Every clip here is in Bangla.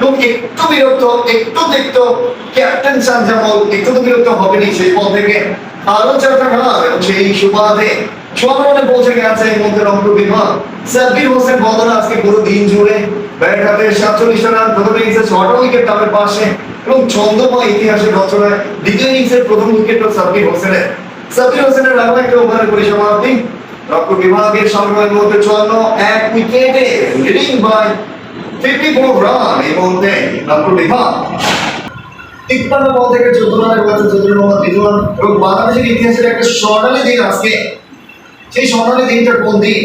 এবং একটু বিরক্ত, একটু দেখতো, ক্যাপ্টেন সানজামল একটু তো বিরক্ত হবেনি সেই বল থেকে। রান এবং সেই সুবাদে সব পৌঁছে গেছে এই মধ্যে রংপুর সাব্বির হোসেন বদল আজকে পুরো দিন জুড়ে সাতচল্লিশ রান, প্রথম ইনিংসে ছটা উইকেট তাদের পাশে, এবং ছন্দময় ইতিহাসের রচনায় দ্বিতীয় ইনিংসের প্রথম উইকেট সাব্বির হোসেনের। সাব্বির হোসেনের আরও একটা ওভারের পরিসমাপ্তি। বিভাগের মধ্যে চুয়ান্ন, এক উইকেটে leading by fifty four run এই মুহূর্তে রংপুর বিভাগ তিপ্পান্ন বল থেকে চোদ্দ রানের করেছে চৌধুরী মোহাম্মদ রিজওয়ান এবং বাংলাদেশের ইতিহাসের একটা স্বর্ণালী দিন আজকে। সেই স্বর্ণালী দিনটা কোন দিন?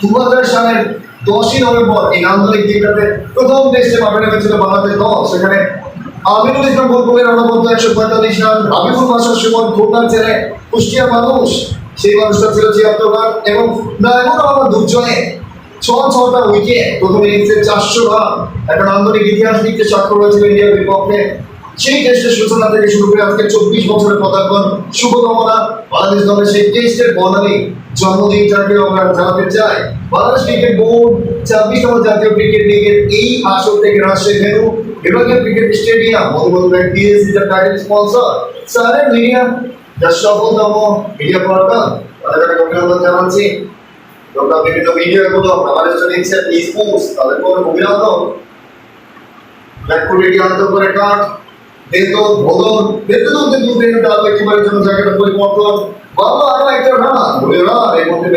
দু হাজার সালের দশই নভেম্বর এই আন্তরিক দিনটাতে প্রথম টেস্টে মাঠে নেমেছিল বাংলাদেশ দল। সেখানে আমিনুল ইসলাম বুলবুলের অনবদ্য একশো পঁয়তাল্লিশ রান হাবিবুল মাসার সুমন খুলনার ছেলে, কুষ্টিয়া মানুষ, সেই মানুষটা ছিল ছিয়াত্তর রান এবং নাইমুর রহমান দুর্জয়ে। ছ ছটা উইকেট প্রথম ইনিংসে চারশো রান, একটা নান্দনিক ইতিহাস লিখতে স্বাক্ষর হয়েছিল ইন্ডিয়ার বিপক্ষে। সেই টেস্টের সূচনা থেকে শুরু করে আজকে চব্বিশ বছরের পদার্পণ। শুভকামনা বাংলাদেশ দলের সেই টেস্টের বর্ণালী জন্মদিনটাকে আমরা জানাতে চাই। বাংলাদেশ ক্রিকেট বোর্ড ছাব্বিশতম জাতীয় ক্রিকেট লিগের এই আসর থেকে রাজশাহী ভেনু বিভাগীয় ক্রিকেট স্টেডিয়াম ব্যাংক পিএসসি যার টাইটেল স্পন্সর সারের মিডিয়া। যার সফলতম মিডিয়া পার্টনার। তাদেরকে অভিনন্দন জানাচ্ছি। তোমরা বিভিন্ন মিডিয়াগুলো আমাদের জন্য ইচ্ছা স্পোর্টস তাদের কোনো অভিনন্দন ব্যাকপুরিটি আন্ত করে? কাঠ বেতন ভোদন বেতন কিন্তু তার একেবারে জন্য জায়গাটা পরিবর্তন। বাবা আরও একটা রান বলে রান এর মধ্যে